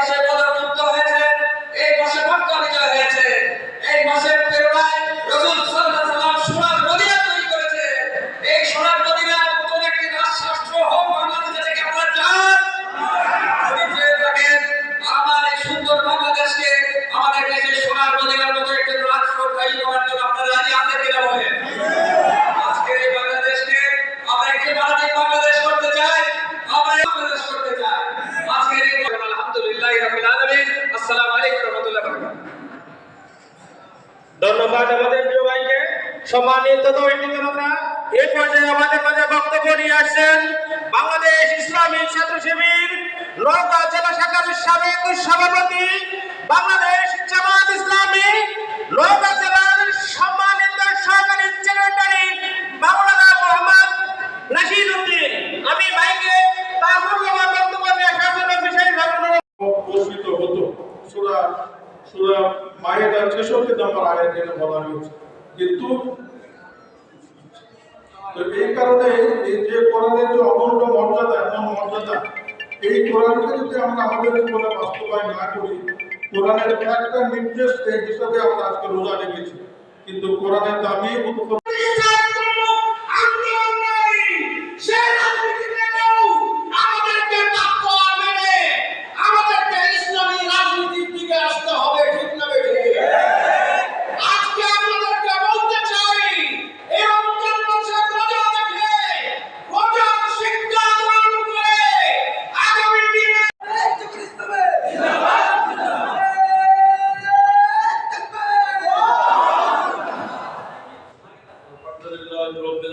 মাসে বদর ধন্যবাদ আমাদের প্রিয় ভাইকে। সম্মানিত দৈনিক জনতা এই পর্যায়ে আমাদের মাঝে বক্তব্য নিয়ে আসছেন বাংলাদেশ ইসলামী ছাত্র শিবির, নওগাঁ জেলা শাখার সাবেক সভাপতি, বাংলাদেশ মায়েদার আয়াত বলা হয়েছে। কিন্তু তো এই কারণে এই যে কোরআনের যে অমূল্য মর্যাদা, এমন মর্যাদা, এই কোরআনকে যদি আমরা আমাদের জীবনে বাস্তবায়ন না করি, কোরআনের একটা নির্দেশ হিসাবে আমরা আজকে রোজা রেখেছি। কিন্তু কোরআনের দামি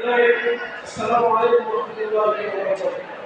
আতুবু আসসালামু আলাইকুম ওয়া রাহমাতুল্লাহি ওয়া বারাকাতুহু।